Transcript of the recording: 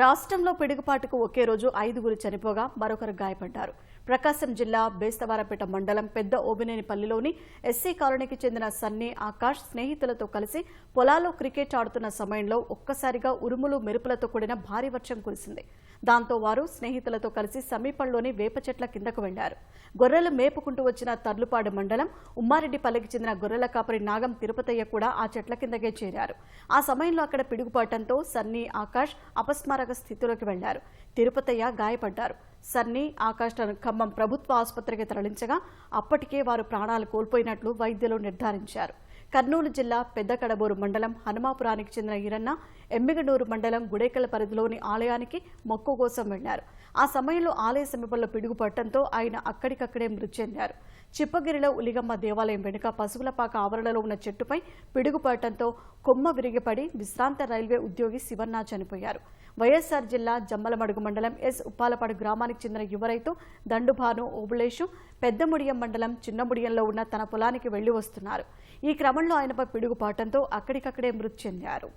రాష్ట్రంలో పిడుగుపాటుకు ఒకే రోజు ఐదుగురు చనిపోగా మరొకరు గాయపడ్డారు. ప్రకాశం జిల్లా బేస్తవారపేట మండలం పెద్ద ఓబినేనిపల్లిలోని ఎస్సీ కాలనీకి చెందిన సన్నీ ఆకాష్ స్నేహితులతో కలిసి పొలాల్లో క్రికెట్ ఆడుతున్న సమయంలో ఒక్కసారిగా ఉరుములు మెరుపులతో కూడిన భారీ వర్షం కురిసింది. దాంతో వారు స్నేహితులతో కలిసి సమీపంలోని వేప చెట్ల కిందకు వెళ్ళారు గొర్రెలు మేపుకుంటూ వచ్చిన తర్లుపాడు మండలం ఉమ్మారెడ్డిపల్లికి చెందిన గొర్రెల కాపరి నాగం తిరుపతయ్య కూడా ఆ చెట్ల కిందకే చేరారు. ఆ సమయంలో అక్కడ పిడుగుపాటంతో సన్నీ ఆకాష్ అపస్మారక స్థితిలోకి వెళ్ళారు. తిరుపతయ్య గాయపడ్డారు. సన్నీ ఆకాష్లను ఖమ్మం ప్రభుత్వ ఆసుపత్రికి తరలించగా అప్పటికే వారు ప్రాణాలు కోల్పోయినట్లు వైద్యులు నిర్ధారించారు. కర్నూలు జిల్లా పెద్దకడబూరు మండలం హనుమాపురానికి చెందిన ఈరన్న ఎమ్మిగనూరు మండలం గుడేకల పరిధిలోని ఆలయానికి మొక్కు కోసం వెళ్ళారు. ఆ సమయంలో ఆలయ సమీపంలో పిడుగుపడటంతో ఆయన అక్కడికక్కడే మృతి చెందారు. చిప్పగిరిలో ఉలిగమ్మ దేవాలయం వెనుక పశువులపాక ఆవరణలో ఉన్న చెట్టుపై పిడుగుపడటంతో కొమ్మ విరిగిపడి విశ్రాంత రైల్వే ఉద్యోగి శివన్న చనిపోయారు. వైఎస్ఆర్ జిల్లా జమ్మలమడుగు మండలం ఎస్ ఉప్పాలపాడు గ్రామానికి చెందిన యువ రైతు దండుభాను ఓబులేషు పెద్దముడియం మండలం చిన్నముడియంలో ఉన్న తన పొలానికి వెళ్ళి వస్తున్నారు. ఈ క్రమంలో ఆయనపై పిడుగుపాటంతో అక్కడికక్కడే మృతి చెందారు.